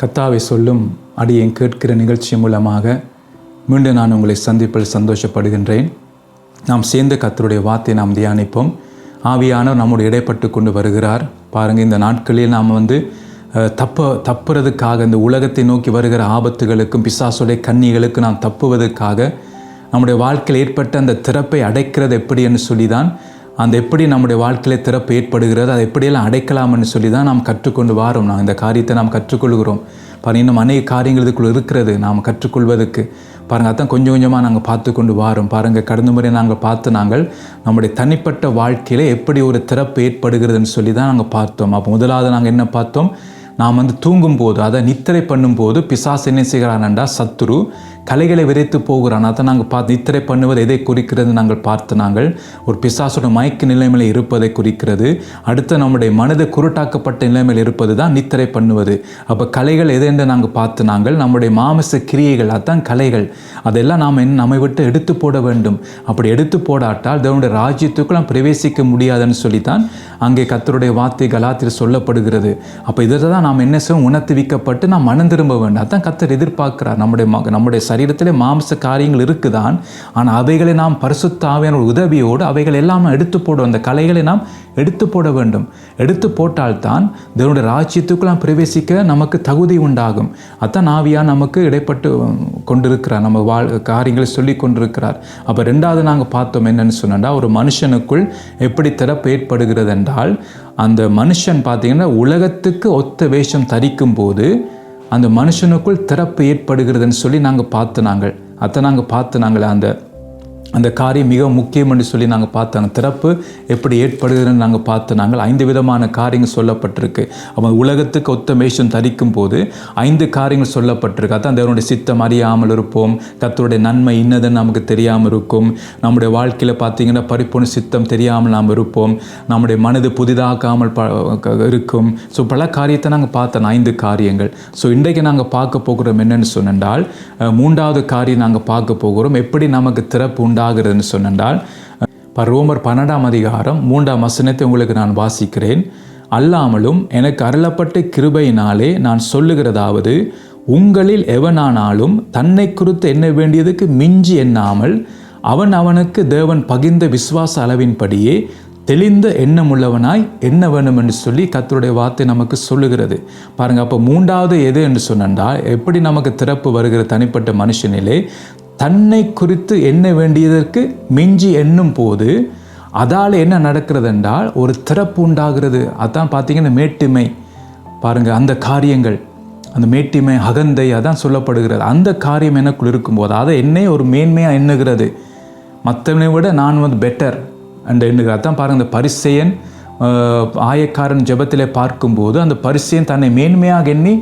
கத்தாவை சொல்லும் அடியேன் கேட்கிற நிகழ்ச்சி மூலமாக மீண்டும் நான் உங்களை சந்திப்பில் சந்தோஷப்படுகின்றேன். நாம் சேர்ந்து கத்தருடைய வார்த்தை நாம் தியானிப்போம். ஆவியானவர் நம்முடைய இடைப்பட்டு கொண்டு வருகிறார். பாருங்கள் இந்த நாட்களில் நாம் வந்து தப்ப தப்புறதுக்காக இந்த உலகத்தை நோக்கி வருகிற ஆபத்துகளுக்கும் பிசாசுடைய கன்னிகளுக்கும் நாம் தப்புவதற்காக நம்முடைய வாழ்க்கையில் ஏற்பட்ட அந்த திறப்பை அடைக்கிறது எப்படி என்று சொல்லி தான் அந்த எப்படி நம்முடைய வாழ்க்கையில் திறப்பு ஏற்படுகிறது அதை எப்படியெல்லாம் அடைக்கலாம்னு சொல்லி தான் நாம் கற்றுக்கொண்டு வாரோம். நான் இந்த காரியத்தை நாம் கற்றுக்கொள்கிறோம். பாருங்கள் இன்னும் அநேக காரியங்கள் இதுக்குள்ள இருக்கிறது நாம் கற்றுக்கொள்வதற்கு. பாருங்கள் அதான் கொஞ்சம் கொஞ்சமாக நாங்கள் பார்த்து கொண்டு வாரோம். பாருங்கள் கடந்த முறை நாங்கள் பார்த்து நாங்கள் நம்முடைய தனிப்பட்ட வாழ்க்கையில் எப்படி ஒரு திறப்பு ஏற்படுகிறதுன்னு சொல்லி தான் நாங்கள் பார்த்தோம். அப்போ முதலாவது நாங்கள் என்ன பார்த்தோம்? நாம் வந்து தூங்கும்போது அதை நித்திரை பண்ணும்போது பிசாஸ் என்ன செய்கிறான்டா சத்துரு கலைகளை விரைத்து போகிறான் அதை நாங்கள் பார்த்து இத்திரை பண்ணுவது எதை குறிக்கிறது நாங்கள் பார்த்து நாங்கள் ஒரு பிசாசோட மயக்க நிலைமையில் இருப்பதை குறிக்கிறது. அடுத்து நம்முடைய மனது குருட்டாக்கப்பட்ட நிலைமையில் இருப்பது தான் நித்திரை பண்ணுவது. அப்போ கலைகள் எது என்று நாங்கள் பார்த்து நாங்கள் நம்முடைய மாமிச கிரியைகள் அதான் கலைகள். அதெல்லாம் நாம் என்ன நம்மை விட்டு எடுத்து போட வேண்டும். அப்படி எடுத்து போடாட்டால் தேவனுடைய ராஜ்யத்துக்கு நாம் பிரவேசிக்க முடியாதுன்னு சொல்லித்தான் அங்கே கத்தருடைய வார்த்தை கலாத்தில் சொல்லப்படுகிறது. அப்போ இதில் தான் நாம் என்ன செய்வோம்? உணர்த்துவிக்கப்பட்டு நாம் மனம் திரும்ப வேண்டும். அதான் கத்தர் எதிர்பார்க்கிறார். நம்முடைய மக நம்முடைய சரீரத்திலே மாம்ச காரியங்கள் இருக்குதான் ஆனால் அவைகளை நாம் பரிசுத்த ஆவியான உதவியோடு அவைகள் எல்லாம் எடுத்து போடும் அந்த கலைகளை நாம் எடுத்து போட வேண்டும். எடுத்து போட்டால்தான் தேவனுடைய ராஜ்யத்துக்குள் நாம் பிரவேசிக்க நமக்கு தகுதி உண்டாகும். அதான் ஆவியா நமக்கு இடைப்பட்டு கொண்டிருக்கிறார் நம்ம வாழ் காரியங்களை சொல்லி கொண்டிருக்கிறார். அப்போ ரெண்டாவது நாங்கள் பார்த்தோம் என்னன்னு சொன்னா ஒரு மனுஷனுக்குள் எப்படி திறப்பு ஏற்படுகிறது என்றால் அந்த மனுஷன் பார்த்தீங்கன்னா உலகத்துக்கு ஒத்த வேஷம் தரிக்கும் போது அந்த மனுஷனுக்குள் திறப்பு ஏற்படுகிறதுன்னு சொல்லி நாங்கள் பார்த்து நாங்கள் அதை நாங்கள் பார்த்து நாங்கள் அந்த அந்த காரியம் மிக முக்கியம் என்று சொல்லி நாங்கள் பார்த்தோம். திறப்பு எப்படி ஏற்படுகிறதுன்னு நாங்கள் பார்த்து நாங்கள் ஐந்து விதமான காரியங்கள் சொல்லப்பட்டிருக்கு. அவன் உலகத்துக்கு ஒத்த மேஷம் தரிக்கும் போது ஐந்து காரியங்கள் சொல்லப்பட்டிருக்கு. அதான் தேவனுடைய சித்தம் அறியாமல் இருப்போம். கத்தருடைய நன்மை இன்னதுன்னு நமக்கு தெரியாமல் இருக்கும். நம்முடைய வாழ்க்கையில் பார்த்தீங்கன்னா பரிப்பூர்ண சித்தம் தெரியாமல் நாம் இருப்போம். நம்முடைய மனது புதிதாக்காமல் ப இருக்கும். ஸோ பல காரியத்தை நாங்கள் பார்த்தோம். ஐந்து காரியங்கள். ஸோ இன்றைக்கு நாங்கள் பார்க்க போகிறோம் என்னென்னு சொன்னால் மூன்றாவது காரியம் நாங்கள் பார்க்க போகிறோம். எப்படி நமக்கு திறப்பு உண்டு உண்டாகிறதுன்னு சொன்னால் இப்போ ரோமர் பன்னெண்டாம் அதிகாரம் மூன்றாம் வசனத்தை உங்களுக்கு நான் வாசிக்கிறேன். அல்லாமலும் எனக்கு அருளப்பட்ட கிருபையினாலே நான் சொல்லுகிறதாவது உங்களில் எவனானாலும் தன்னை குறித்து எண்ண வேண்டியதுக்கு மிஞ்சி எண்ணாமல் அவன் அவனுக்கு தேவன் பகிர்ந்த விசுவாச அளவின்படியே தெளிந்த எண்ணமுள்ளவனாய் என்ன வேணும் என்று சொல்லி கத்தருடைய வார்த்தை நமக்கு சொல்லுகிறது. பாருங்க அப்போ மூன்றாவது எது என்று சொன்னால் எப்படி நமக்கு திறப்பு வருகிற தனிப்பட்ட மனுஷனிலே தன்னை குறித்து எண்ண வேண்டியதற்கு மிஞ்சி எண்ணும் போது அதால் என்ன நடக்கிறது என்றால் ஒரு திறப்பு உண்டாகிறது. அதான் பார்த்தீங்கன்னா மேட்டுமை. பாருங்கள் அந்த காரியங்கள் அந்த மேட்டிமை அகந்தை அதான் சொல்லப்படுகிறது. அந்த காரியம் எனக்குள் இருக்கும்போது அதை என்னை ஒரு மேன்மையாக எண்ணுகிறது. மற்றவனை விட நான் வந்து பெட்டர் அந்த எண்ணுகிறது. அதான் பாருங்கள் அந்த பரிசையன் ஆயக்காரன் ஜபத்திலே பார்க்கும்போது அந்த பரிசையன் தன்னை மேன்மையாக எண்ணி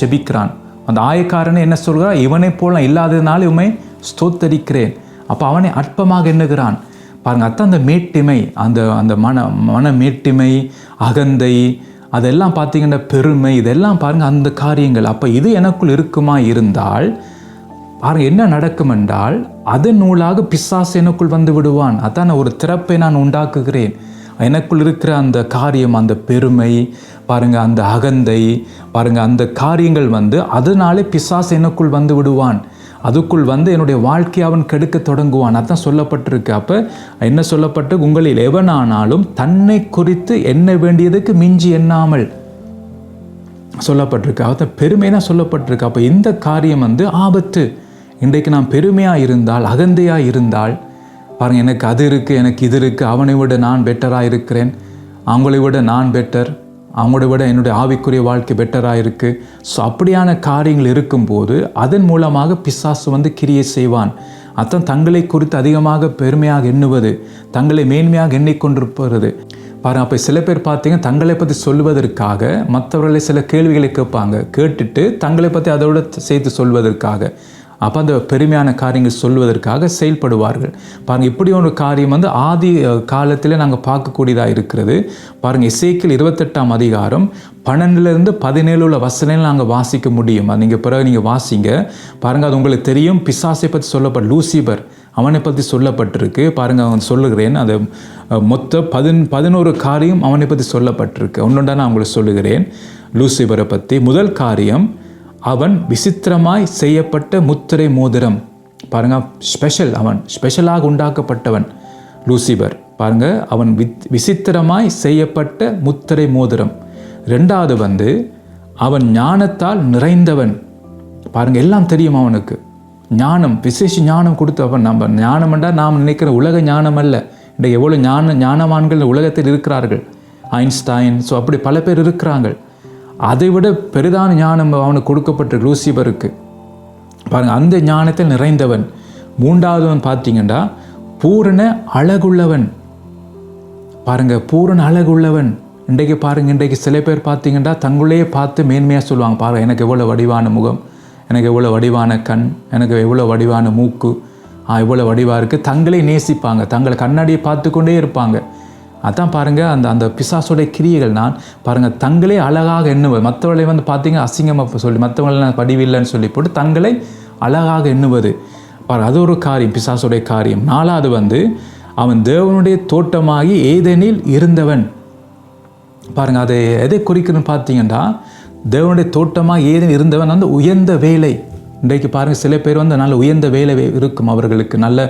ஜெபிக்கிறான். அந்த ஆயக்காரனை என்ன சொல்கிறான்? இவனை போல இல்லாததுனால இவன் ஸ்தோத்தரிக்கிறேன். அப்போ அவனை அற்பமாக எண்ணுகிறான். பாருங்க அத்தான் அந்த மேட்டிமை அந்த அந்த மன மன மேட்டிமை அகந்தை அதெல்லாம் பார்த்தீங்கன்னா பெருமை இதெல்லாம் பாருங்கள் அந்த காரியங்கள். அப்போ இது எனக்குள் இருக்குமா இருந்தால் பாருங்கள் என்ன நடக்கும் என்றால் அதன் நூலாக பிசாசு எனக்குள் வந்து விடுவான். அதான் ஒரு திறப்பை நான் உண்டாக்குகிறேன். எனக்குள் இருக்கிற அந்த காரியம் அந்த பெருமை பாருங்கள் அந்த அகந்தை பாருங்கள் அந்த காரியங்கள் வந்து அதனாலே பிசாசு எனக்குள் வந்து விடுவான். அதுக்குள் வந்து என்னுடைய வாழ்க்கையை அவன் கெடுக்க தொடங்குவான். அதான் சொல்லப்பட்டிருக்கு. அப்போ என்ன சொல்லப்பட்டு? உங்களில் எவனானாலும் தன்னை குறித்து எண்ண வேண்டியதுக்கு மிஞ்சி எண்ணாமல் சொல்லப்பட்டிருக்கு. அதை பெருமை சொல்லப்பட்டிருக்கு. அப்போ இந்த காரியம் வந்து ஆபத்து. இன்றைக்கு நான் பெருமையாக இருந்தால் அகந்தையாக இருந்தால் பாருங்கள் எனக்கு அது இருக்குது எனக்கு இது இருக்குது அவனை விட நான் பெட்டராக இருக்கிறேன் அவங்களை விட நான் பெட்டர் அவங்களோட விட என்னுடைய ஆவிக்குரிய வாழ்க்கை பெட்டராக இருக்குது ஸோ அப்படியான காரியங்கள் இருக்கும்போது அதன் மூலமாக பிசாசு வந்து கிரியை செய்வான். அத்தன் தங்களை குறித்து அதிகமாக பெருமையாக எண்ணுவது தங்களை மேன்மையாக எண்ணிக்கொண்டிருப்பது. பாரு அப்போ சில பேர் பார்த்தீங்கன்னா தங்களை பற்றி சொல்வதற்காக மற்றவர்களை சில கேள்விகளை கேட்பாங்க. கேட்டுட்டு தங்களை பற்றி அதோட சேர்த்து சொல்வதற்காக. அப்போ அந்த பெருமையான காரியங்கள் சொல்வதற்காக செயல்படுவார்கள். பாருங்கள் இப்படி ஒரு காரியம் வந்து ஆதி காலத்தில் நாங்கள் பார்க்கக்கூடியதாக இருக்கிறது. பாருங்கள் இசைக்கில் இருபத்தெட்டாம் அதிகாரம் பன்னெண்டுலேருந்து பதினேழு உள்ள வசனையில் நாங்கள் வாசிக்க முடியும். அது நீங்கள் பிறகு நீங்கள் வாசிங்க. பாருங்கள் அது உங்களுக்கு தெரியும். பிசாசை பற்றி சொல்லப்பட்ட லூசிபர் அவனை பற்றி சொல்லப்பட்டிருக்கு. பாருங்கள் அவன் சொல்லுகிறேன். அது மொத்த பதின் பதினோரு காரியம் அவனை பற்றி சொல்லப்பட்டிருக்கு. ஒன்றுண்டா நான் உங்களுக்கு சொல்லுகிறேன். லூசிபரை பற்றி முதல் காரியம் அவன் விசித்திரமாய் செய்யப்பட்ட முத்திரை மோதிரம். பாருங்க ஸ்பெஷல் அவன் ஸ்பெஷலாக உண்டாக்கப்பட்டவன் லூசிபர். பாருங்க அவன் வித் விசித்திரமாய் செய்யப்பட்ட முத்திரை மோதிரம். ரெண்டாவது வந்து அவன் ஞானத்தால் நிறைந்தவன். பாருங்க எல்லாம் தெரியும் அவனுக்கு. ஞானம் விசேஷ ஞானம் கொடுத்தவன் நம்ம ஞானம்ண்டா நாம் நினைக்கிற உலக ஞானம் அல்ல. இன்றைக்கு எவ்வளோ ஞான ஞானவான்கள் உலகத்தில் இருக்கிறார்கள். ஐன்ஸ்டைன் ஸோ அப்படி பல பேர் இருக்கிறாங்க அதை விட பெரிதான ஞானம் அவனுக்கு கொடுக்கப்பட்ட லூசிபருக்கு. பாருங்கள் அந்த ஞானத்தில் நிறைந்தவன். மூன்றாவதுவன் பார்த்தீங்கன்னா பூரண அழகுள்ளவன். பாருங்கள் பூரண அழகுள்ளவன். இன்றைக்கு பாருங்கள் இன்றைக்கு சில பேர் பார்த்தீங்கன்னா தங்களையே பார்த்து மேன்மையாக சொல்லுவாங்க. பாருங்கள் எனக்கு எவ்வளோ வடிவான முகம் எனக்கு எவ்வளோ வடிவான கண் எனக்கு எவ்வளோ வடிவான மூக்கு இவ்வளோ வடிவாக இருக்குது தங்களே நேசிப்பாங்க தங்களை கண்ணாடியை பார்த்து கொண்டே இருப்பாங்க. அதான் பாருங்கள் அந்த அந்த பிசாசுடைய கிரியைகள் நான் பாருங்கள் தங்களே அழகாக எண்ணுவது. மற்றவர்களை வந்து பார்த்தீங்க அசிங்கமாக சொல்லி மற்றவங்களை படிவில்லைன்னு சொல்லி போட்டு தங்களை அழகாக எண்ணுவது. பாரு அது ஒரு காரியம் பிசாசுடைய காரியம். நாலாவது வந்து அவன் தேவனுடைய தோட்டமாகி ஏதெனில் இருந்தவன். பாருங்கள் அதை எதை குறிக்கணும்னு பார்த்தீங்கன்னா தேவனுடைய தோட்டமாக ஏதேனும் இருந்தவன் அந்த உயர்ந்த வேலை. இன்றைக்கு பாருங்கள் சில பேர் வந்து நல்ல உயர்ந்த வேலை இருக்கும் அவர்களுக்கு நல்ல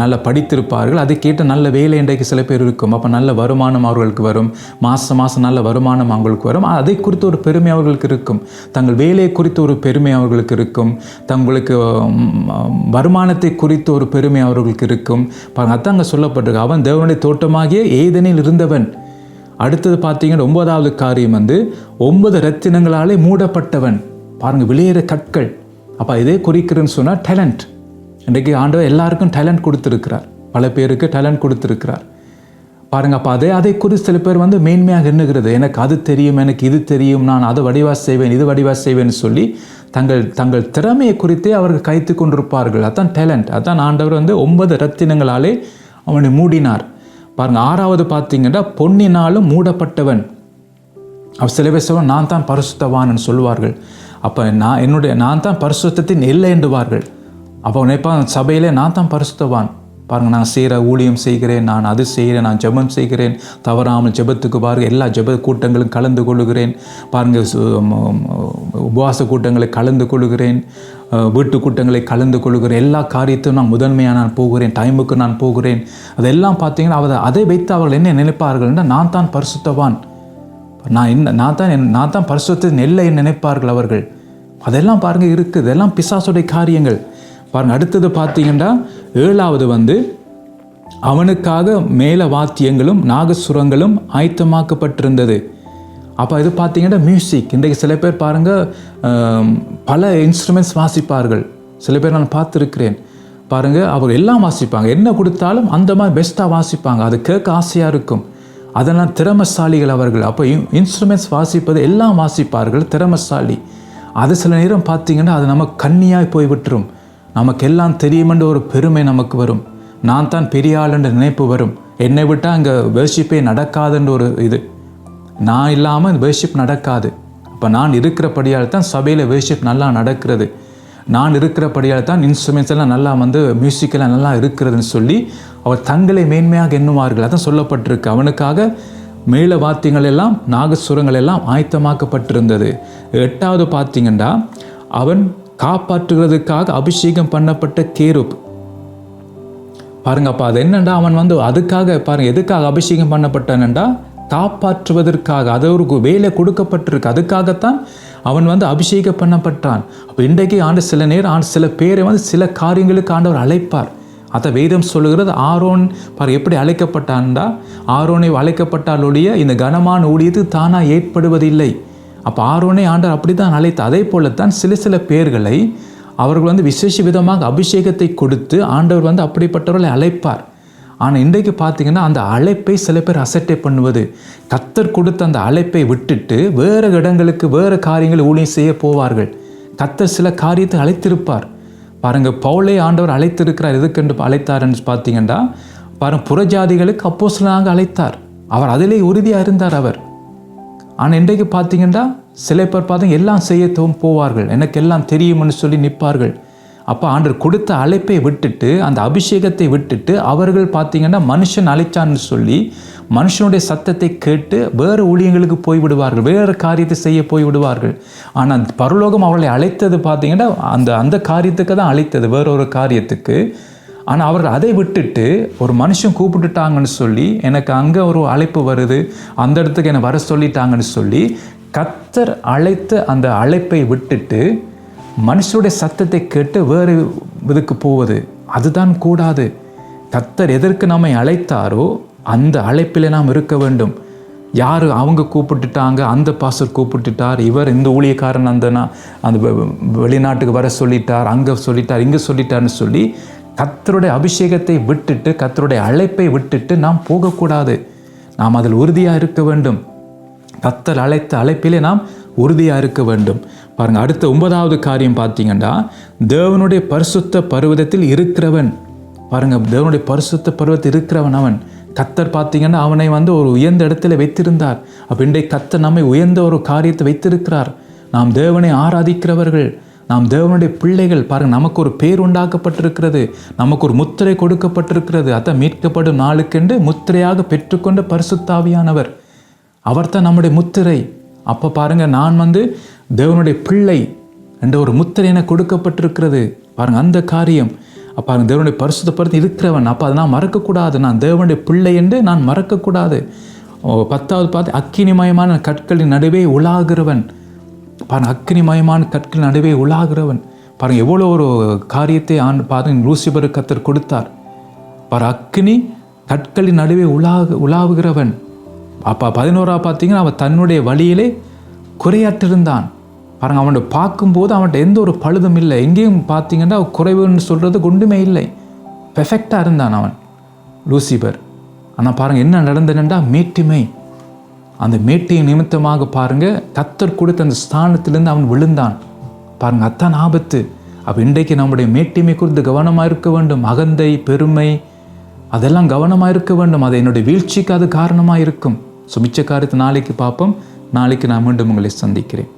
நல்ல படித்திருப்பார்கள். அதை கேட்ட நல்ல வேலை இன்றைக்கு சில பேர் இருக்கும். அப்போ நல்ல வருமானம் அவர்களுக்கு வரும். மாதம் மாதம் நல்ல வருமானம் அவங்களுக்கு வரும். அதை குறித்து ஒரு பெருமை அவர்களுக்கு இருக்கும். தங்கள் வேலையை குறித்து ஒரு பெருமை அவர்களுக்கு இருக்கும். தங்களுக்கு வருமானத்தை குறித்து ஒரு பெருமை அவர்களுக்கு இருக்கும். பாருங்க அதான் அங்கே சொல்லப்பட்டிருக்கு. அவன் தேவனுடைய தோட்டமாகிய ஏதெனில் இருந்தவன். அடுத்தது பார்த்தீங்கன்னா ஒன்பதாவது காரியம் வந்து ஒன்பது ரத்தினங்களாலே மூடப்பட்டவன். பாருங்கள் விளையிற கற்கள். அப்போ இதே குறிக்கிறேன்னு சொன்னால் டேலண்ட் இன்றைக்கு ஆண்டவர் எல்லாருக்கும் டேலண்ட் கொடுத்துருக்கிறார். பல பேருக்கு டேலண்ட் கொடுத்துருக்கிறார். பாருங்க அப்போ அதே அதை குறித்து சில பேர் வந்து மேன்மையாக எண்ணுகிறது. எனக்கு அது தெரியும் எனக்கு இது தெரியும் நான் அதை வடிவா செய்வேன் இது வடிவா செய்வேன்னு சொல்லி தங்கள் தங்கள் திறமையை குறித்தே அவர்கள் கைத்து கொண்டிருப்பார்கள். அதான் டேலண்ட் அதான் ஆண்டவர் வந்து ஒன்பது ரத்தினங்களாலே அவனை மூடினார். பாருங்கள் ஆறாவது பார்த்தீங்கன்னா பொன்னினாலும் மூடப்பட்டவன். அவர் சில பேர் நான் தான் பரிசுத்தவான்னு சொல்லுவார்கள். அப்போ நான் என்னுடைய நான் தான் பரிசுத்தத்தின் இல்லை என்றுவார்கள் அப்போ நினைப்பான் சபையிலே நான் தான் பரிசுத்தவான். பாருங்கள் நான் செய்கிற ஊழியம் செய்கிறேன் நான் அது செய்கிறேன் நான் ஜெபம் செய்கிறேன். தவறாமல் ஜெபத்துக்கு பாருங்கள் எல்லா ஜெப கூட்டங்களும் கலந்து கொள்கிறேன் பாருங்கள் சு- உபவாச கூட்டங்களை கலந்து கொள்கிறேன் வீட்டு கூட்டங்களை கலந்து கொள்கிறேன் எல்லா காரியத்தையும் நான் முதன்மையாக நான் போகிறேன் டைமுக்கு நான் போகிறேன். அதெல்லாம் பார்த்தீங்கன்னா அவர் அதை வைத்து அவர்கள் என்ன நினைப்பார்கள்னா நான் தான் பரிசுத்தவான். நான் என்ன நான் தான் என்- நான் தான் பரிசுத்தின் எல்லை நினைப்பார்கள் அவர்கள். அதெல்லாம் பாருங்கள் இருக்குது. இதெல்லாம் பிசாசுடைய காரியங்கள். பாருங்கள் அடுத்தது பார்த்தீங்கன்னா ஏழாவது வந்து அவனுக்காக மேல வாத்தியங்களும் நாகசுரங்களும் ஆயத்தமாக்கப்பட்டிருந்தது. அப்போ இது பார்த்தீங்கன்னா மியூசிக் இன்றைக்கு சில பேர் பாருங்கள் பல இன்ஸ்ட்ருமெண்ட்ஸ் வாசிப்பார்கள். சில பேர் நான் பார்த்துருக்கிறேன். பாருங்கள் அவர் எல்லாம் வாசிப்பாங்க. என்ன கொடுத்தாலும் அந்த மாதிரி பெஸ்ட்டாக வாசிப்பாங்க. அது கேட்க ஆசையாக இருக்கும். அதெல்லாம் திறமசாலிகள் அவர்கள். அப்போ இன்ஸ்ட்ருமெண்ட்ஸ் வாசிப்பது எல்லாம் வாசிப்பார்கள் திறமசாலி. அது சில நேரம் பார்த்தீங்கன்னா அது நமக்கு கண்ணியாய் போய் விட்டுரும். நமக்கு எல்லாம் தெரியுமென்ற ஒரு பெருமை நமக்கு வரும். நான் தான் பெரிய ஆளுன்ற நினைப்பு வரும். என்னை விட்டால் அங்கே வேர்ஷிப்பே நடக்காதுன்ற ஒரு இது. நான் இல்லாமல் இந்த வேர்ஷிப் நடக்காது. அப்போ நான் இருக்கிறபடியால் தான் சபையில் வேர்ஷிப் நல்லா நடக்கிறது. நான் இருக்கிறபடியால் தான் இன்ஸ்ட்ருமெண்ட்ஸ் எல்லாம் நல்லா வந்து மியூசிக்கெல்லாம் நல்லா இருக்கிறதுன்னு சொல்லி அவர் தங்களை மேன்மையாக எண்ணுவார்கள். அதான் சொல்லப்பட்டிருக்கு. அவனுக்காக மேல வாத்தியங்கள் எல்லாம் நாகசுரங்கள் எல்லாம் ஆயத்தமாக்கப்பட்டிருந்தது. எட்டாவது பார்த்தீங்கன்னா அவன் காப்பாற்றுகிறதுக்காக அபிஷேகம் பண்ணப்பட்ட கேருப். பாருங்கப்பா அது என்னண்டா அவன் வந்து அதுக்காக பாருங்க எதுக்காக அபிஷேகம் பண்ணப்பட்டானண்டா? காப்பாற்றுவதற்காக. அது ஒரு கு- வேலை கொடுக்கப்பட்டிருக்கு. அதுக்காகத்தான் அவன் வந்து அபிஷேகம் பண்ணப்பட்டான். அப்போ இன்றைக்கு ஆண்டு சில நேரம் ஆண்டு சில பேரை வந்து சில காரியங்களுக்கு ஆண்டவர் அழைப்பார். அதை வேதம் சொல்லுகிறது ஆரோன் பார் எப்படி அழைக்கப்பட்டான்டா? ஆரோனை அழைக்கப்பட்டாலொழிய இந்த கனமான ஊழியத்து தானாக ஏற்படுவதில்லை. அப்போ ஆரோனை ஆண்டவர் அப்படி தான் அழைத்து அதே போலத்தான் சில சில பேர்களை அவர்கள் வந்து விசேஷ விதமாக அபிஷேகத்தை கொடுத்து ஆண்டவர் வந்து அப்படிப்பட்டவர்களை அழைப்பார். ஆனால் இன்றைக்கு பார்த்தீங்கன்னா அந்த அழைப்பை சில பேர் அசட்டை பண்ணுவது கத்தர் கொடுத்த அந்த அழைப்பை விட்டுட்டு வேறு இடங்களுக்கு வேறு காரியங்களை ஊழியம் செய்ய போவார்கள். கத்தர் சில காரியத்தை அழைத்திருப்பார். பாருங்க பவுலே ஆண்டவர் அழைத்திருக்கிறார். எதுக்கென்று அழைத்தார்ன்னு பார்த்தீங்கன்னா பாருங்க புறஜாதிகளுக்கு அப்போஸ்தலனாக அழைத்தார். அவர் அதிலே உறுதியாக இருந்தார் அவர். ஆனால் இன்றைக்கு பார்த்தீங்கன்னா சில பேர் பார்த்தீங்க எல்லாம் செய்ய போவார்கள். எனக்கு எல்லாம் தெரியும்னு சொல்லி நிற்பார்கள். அப்போ ஆண்டர் கொடுத்த அழைப்பை விட்டுட்டு அந்த அபிஷேகத்தை விட்டுட்டு அவர்கள் பார்த்தீங்கன்னா மனுஷன் அழைச்சான்னு சொல்லி மனுஷனுடைய சத்தத்தை கேட்டு வேறு ஊழியங்களுக்கு போய் விடுவார்கள் வேறு காரியத்தை செய்ய போய் விடுவார்கள் ஆனால் பரலோகம் அவர்களை அழைத்தது பார்த்தீங்கன்னா அந்த அந்த காரியத்துக்கு தான் அழைத்தது வேற ஒரு காரியத்துக்கு. ஆனால் அவர்கள் அதை விட்டுட்டு ஒரு மனுஷன் கூப்பிட்டுட்டாங்கன்னு சொல்லி எனக்கு அங்கே ஒரு அழைப்பு வருது அந்த இடத்துக்கு என்னை வர சொல்லிட்டாங்கன்னு சொல்லி கத்தர் அழைத்த அந்த அழைப்பை விட்டுட்டு மனுஷருடைய சத்தத்தை கேட்டு வேறு இதுக்கு போவது அதுதான் கூடாது. கத்தர் எதற்கு நம்மை அழைத்தாரோ அந்த அழைப்பில் நாம் இருக்க வேண்டும். யார் அவங்க கூப்பிட்டுட்டாங்க அந்த பாஸ்டர் கூப்பிட்டுட்டார் இவர் இந்த ஊழியக்காரன் அந்த அந்த வெளிநாட்டுக்கு வர சொல்லிட்டார் அங்கே சொல்லிட்டார் இங்கே சொல்லிட்டார்னு சொல்லி கத்தருடைய அபிஷேகத்தை விட்டுட்டு கத்தருடைய அழைப்பை விட்டுட்டு நாம் போகக்கூடாது. நாம் அதில் உறுதியாக இருக்க வேண்டும். கத்தர் அழைத்த அழைப்பிலே நாம் உறுதியாக இருக்க வேண்டும். பாருங்கள் அடுத்த ஒன்பதாவது காரியம் பார்த்தீங்கன்னா தேவனுடைய பரிசுத்த பருவதத்தில் இருக்கிறவன். பாருங்கள் தேவனுடைய பரிசுத்த பருவத்தில் இருக்கிறவன் அவன். கத்தர் பார்த்தீங்கன்னா அவனை வந்து ஒரு உயர்ந்த இடத்துல வைத்திருந்தார். அப்படின்றே கத்தர் நம்மை உயர்ந்த ஒரு காரியத்தை வைத்திருக்கிறார். நாம் தேவனை ஆராதிக்கிறவர்கள் நாம் தேவனுடைய பிள்ளைகள் பாருங்கள் நமக்கு ஒரு பேர் உண்டாக்கப்பட்டிருக்கிறது நமக்கு ஒரு முத்திரை கொடுக்கப்பட்டிருக்கிறது. அதான் மீட்கப்படும் நாளுக்கென்று முத்திரையாக பெற்றுக்கொண்ட பரிசுத்தாவியானவர். அவர்தான் நம்முடைய முத்திரை. அப்போ பாருங்க நான் வந்து தேவனுடைய பிள்ளை என்ற ஒரு முத்திரை என கொடுக்கப்பட்டிருக்கிறது. பாருங்கள் அந்த காரியம். அப்போ பாருங்க தேவனுடைய பரிசுத்தப்படுத்தி இருக்கிறவன் அப்போ அதை நான் மறக்கக்கூடாது. நான் தேவனுடைய பிள்ளை என்று நான் மறக்கக்கூடாது. ஓ, பத்தாவது பார்த்து அக்கினிமயமான கற்களின் நடுவே உலாகிறவன். பாருங்கள் அக்கினிமயமான கற்கள் நடுவே உலாகிறவன். பாருங்கள் எவ்வளோ ஒரு காரியத்தை ஆண்டு பாருங்க லூசிபர் கத்தர் கொடுத்தார். பாரு அக்கினி கற்களின் நடுவே உலாக உலாவுகிறவன். அப்போ பதினோரா பார்த்தீங்கன்னா அவன் தன்னுடைய வழியிலே குறையாட்டிருந்தான் பாருங்கள் அவனை பார்க்கும்போது அவன்கிட்ட எந்த ஒரு பழுதும் இல்லை. எங்கேயும் பார்த்தீங்கன்னா குறைவுன்னு சொல்கிறது ஒன்றுமே இல்லை. பெர்ஃபெக்டாக இருந்தான் அவன் லூசிபர். ஆனால் பாருங்கள் என்ன நடந்ததுன்னா மேட்டிமை. அந்த மேட்டியின் நிமித்தமாக பாருங்கள் கத்தர் கொடுத்த அந்த ஸ்தானத்திலேருந்து அவன் விழுந்தான். பாருங்கள் அத்தான் ஆபத்து. அப்போ இன்றைக்கு நம்முடைய மேட்டிமை குறித்து கவனமாக இருக்க வேண்டும். அகந்தை பெருமை அதெல்லாம் கவனமாக இருக்க வேண்டும். அது என்னுடைய வீழ்ச்சிக்கு அது காரணமாக இருக்கும். ஸோ மிச்ச காரியத்தை நாளைக்கு பார்ப்போம். நாளைக்கு நான் மீண்டும் உங்களை சந்திக்கிறேன்.